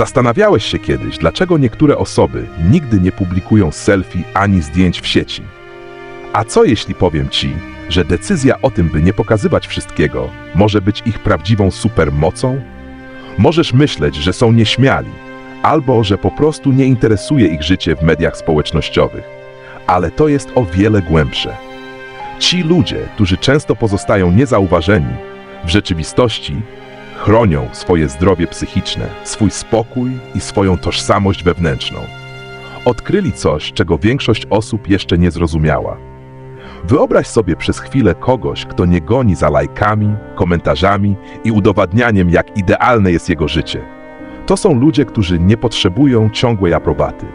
Zastanawiałeś się kiedyś, dlaczego niektóre osoby nigdy nie publikują selfie ani zdjęć w sieci? A co jeśli powiem ci, że decyzja o tym, by nie pokazywać wszystkiego, może być ich prawdziwą supermocą? Możesz myśleć, że są nieśmiali, albo że po prostu nie interesuje ich życie w mediach społecznościowych, ale to jest o wiele głębsze. Ci ludzie, którzy często pozostają niezauważeni, w rzeczywistości chronią swoje zdrowie psychiczne, swój spokój i swoją tożsamość wewnętrzną. Odkryli coś, czego większość osób jeszcze nie zrozumiała. Wyobraź sobie przez chwilę kogoś, kto nie goni za lajkami, komentarzami i udowadnianiem, jak idealne jest jego życie. To są ludzie, którzy nie potrzebują ciągłej aprobaty.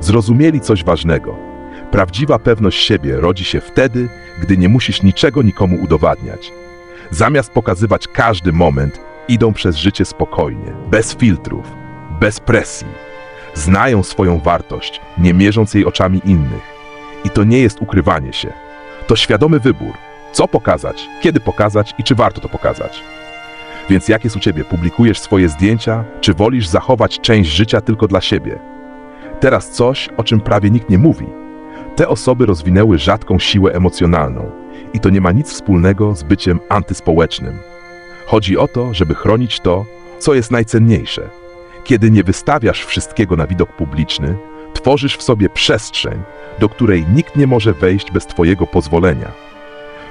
Zrozumieli coś ważnego. Prawdziwa pewność siebie rodzi się wtedy, gdy nie musisz niczego nikomu udowadniać. Zamiast pokazywać każdy moment, idą przez życie spokojnie, bez filtrów, bez presji. Znają swoją wartość, nie mierząc jej oczami innych. I to nie jest ukrywanie się. To świadomy wybór, co pokazać, kiedy pokazać i czy warto to pokazać. Więc jak jest u ciebie? Publikujesz swoje zdjęcia, czy wolisz zachować część życia tylko dla siebie? Teraz coś, o czym prawie nikt nie mówi. Te osoby rozwinęły rzadką siłę emocjonalną i to nie ma nic wspólnego z byciem antyspołecznym. Chodzi o to, żeby chronić to, co jest najcenniejsze. Kiedy nie wystawiasz wszystkiego na widok publiczny, tworzysz w sobie przestrzeń, do której nikt nie może wejść bez Twojego pozwolenia.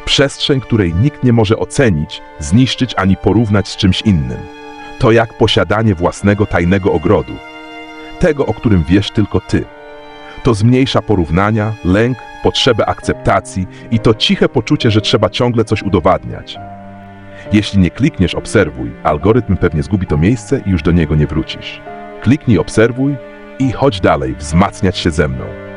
Przestrzeń, której nikt nie może ocenić, zniszczyć ani porównać z czymś innym. To jak posiadanie własnego tajnego ogrodu. Tego, o którym wiesz tylko Ty. To zmniejsza porównania, lęk, potrzebę akceptacji i to ciche poczucie, że trzeba ciągle coś udowadniać. Jeśli nie klikniesz obserwuj, algorytm pewnie zgubi to miejsce i już do niego nie wrócisz. Kliknij obserwuj i chodź dalej, wzmacniać się ze mną.